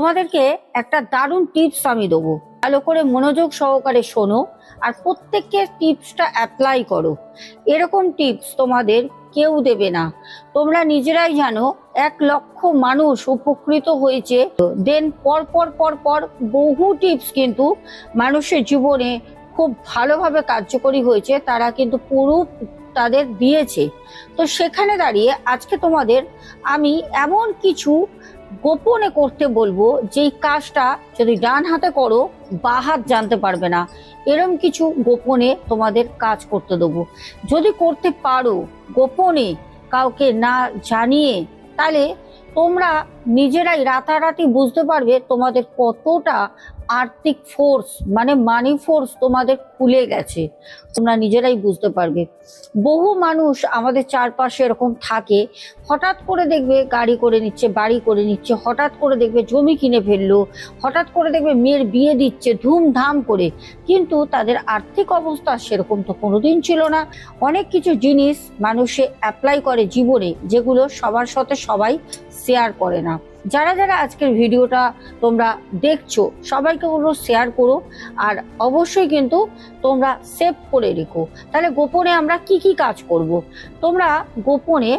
তোমাদেরকে একটা দারুণ টিপস আমি দেবো। ভালো করে মনোযোগ সহকারে শোনো আর প্রত্যেককে টিপসটা অ্যাপ্লাই করো। এরকম টিপস তোমাদের কেউ দেবে না। তোমরা নিজেরাই জানো, এক লক্ষ মানুষ উপকৃত হয়েছে। দেন পর পর পর পর বহু টিপস কিন্তু মানুষের জীবনে খুব ভালোভাবে কার্যকরী হয়েছে, তারা কিন্তু পুরো তাদের দিয়েছে। তো সেখানে দাঁড়িয়ে আজকে তোমাদের আমি এমন কিছু গোপনে করতে বলব, যেই কাজটা যদি ডান হাতে করো, বা হাত জানতে পারবে না। এরম কিছু গোপনে তোমাদের কাজ করতে দেবো। যদি করতে পারো, গোপনে কাউকে না জানিয়ে, তাহলে তোমরা নিজেরাই রাতারাতি বুঝতে পারবে তোমাদের কতটা আর্থিক ফোর্স মানে মানি ফোর্স তোমাদের খুলে গেছে। তোমরা নিজেরাই বুঝতে পারবে। বহু মানুষ আমাদের চারপাশে এরকম থাকে, হঠাৎ করে দেখবে গাড়ি করে নিচ্ছে, বাড়ি করে নিচ্ছে, হঠাৎ করে দেখবে জমি কিনে ফেলল, হঠাৎ করে দেখবে মেয়ের বিয়ে দিচ্ছে, ধুমধাম করে। কিন্তু তাদের আর্থিক অবস্থা সেরকম তো কোনোদিন ছিল না। অনেক কিছু জিনিস মানুষে অ্যাপ্লাই করে জীবনে, যেগুলো সবার সাথে সবাই শেয়ার করে না। যারা যারা আজকের ভিডিওটা তোমরা দেখছ, সবাইকে বলব শেয়ার করো আর অবশ্যই কিন্তু তোমরা সেভ করে রেখো তাহলে গোপনে আমরা কি কি কাজ করব। তোমরা গোপনে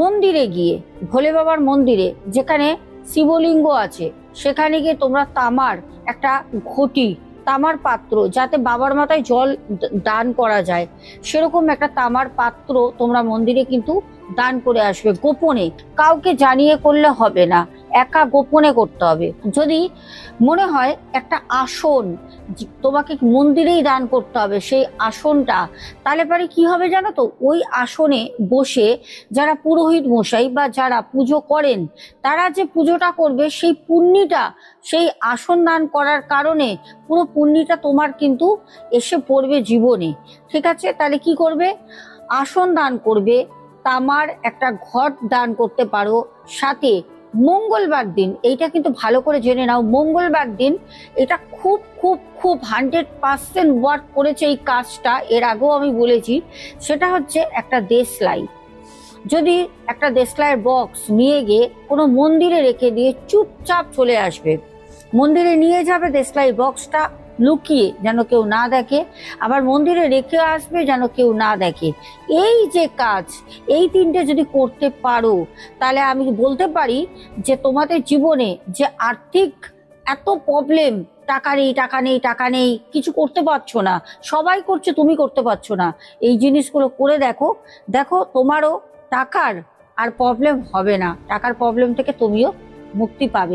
মন্দিরে গিয়ে, ভোলে বাবার মন্দিরে, যেখানে শিবলিঙ্গ আছে, সেখানে গিয়ে তোমরা তামার একটা ঘটি তামার পাত্র যাতে বাবার মাথায় জল দান করা যায়। সেরকম একটা তামার পাত্র তোমরা মন্দিরে কিন্তু দান করে আসবে গোপনে। কাউকে জানিয়ে করলে হবে না। একা গোপনে করতে হবে। যদি মনে হয় একটা আসন তোমাকে মন্দিরেই দান করতে হবে, সেই আসনটা, তাহলে পরে কি হবে জানো তো? ওই আসনে বসে যারা পুরোহিত মশাই বা যারা পুজো করেন, তারা যে পুজোটা করবে, সেই পুণ্যিটা, সেই আসন দান করার কারণে পুরো পুণ্যিটা তোমার কিন্তু এসে পড়বে জীবনে। ঠিক আছে? তাহলে কি করবে? আসন দান করবে, তামার একটা ঘট দান করতে পারো। সাথে মঙ্গলবার দিন, এইটা কিন্তু ভালো করে জেনে নাও, মঙ্গলবার দিন এটা খুব খুব খুব হান্ড্রেড পার্সেন্ট ওয়ার্ক করেছে এই কাজটা, এর আগেও আমি বলেছি, সেটা হচ্ছে একটা দেশলাই। যদি একটা দেশলাইয়ের বক্স নিয়ে গিয়ে কোনো মন্দিরে রেখে দিয়ে চুপচাপ চলে আসবে, মন্দিরে নিয়ে যাবে দেশলাই বক্সটা লুকিয়ে যেন কেউ না দেখে, আবার মন্দিরে রেখে আসবে যেন কেউ না দেখে। এই যে কাজ, এই তিনটে যদি করতে পারো, তাহলে আমি বলতে পারি যে তোমাদের জীবনে যে আর্থিক এত প্রবলেম টাকা নেই টাকা নেই টাকা নেই, কিছু করতে পারছ না, সবাই করছে, তুমি করতে পারছ না, এই জিনিসগুলো করে দেখো দেখো তোমারও টাকার আর প্রবলেম হবে না, টাকার প্রবলেম থেকে তুমিও মুক্তি পাবে।